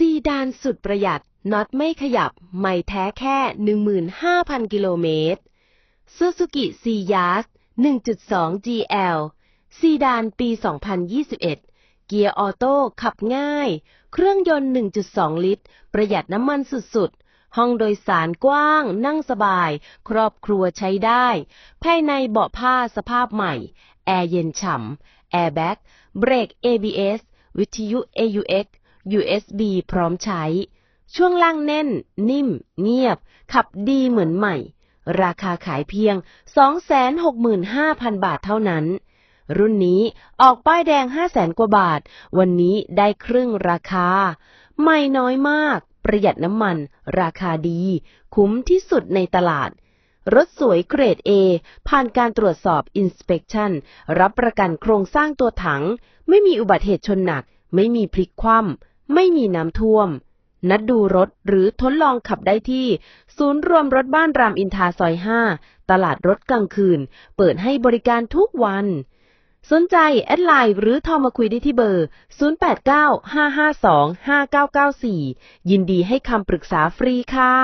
ซีดานสุดประหยัดน็อตไม่ขยับ ไม่แท้แค่ 15,000 กิโลเมตร Suzuki c y a s 1.2 GL ซีดานปี 2021 เกียร์ออโต้ขับง่าย เครื่องยนต์ 1.2 ลิตร ประหยัดน้ำมันสุดๆ ห้องโดยสารกว้าง นั่งสบาย ครอบครัวใช้ได้ ภายในเบาะผ้าสภาพใหม่ แอร์เย็นฉ่ำ แอร์แบ็กเบรก ABS วิทยุ AUX USB พร้อมใช้ ช่วงล่างแน่น นิ่ม เงียบ ขับดีเหมือนใหม่ ราคาขายเพียง 265,000 บาทเท่านั้น รุ่นนี้ออกป้ายแดง 500,000 กว่าบาท วันนี้ได้ครึ่งราคา ไม่น้อยมาก ประหยัดน้ำมัน ราคาดี คุ้มที่สุดในตลาดรถสวยเกรด A ผ่านการตรวจสอบ Inspection รับประกันโครงสร้างตัวถัง ไม่มีอุบัติเหตุชนหนัก ไม่มีพลิกคว่ำ ไม่มีน้ำท่วม นัดดูรถหรือทดลองขับได้ที่ ศูนย์รวมรถบ้านรามอินทราซอย 5 ตลาดรถกลางคืน เปิดให้บริการทุกวัน สนใจ แอดไลน์หรือโทรมาคุยได้ที่เบอร์ 0895525994 ยินดีให้คำปรึกษาฟรีค่ะ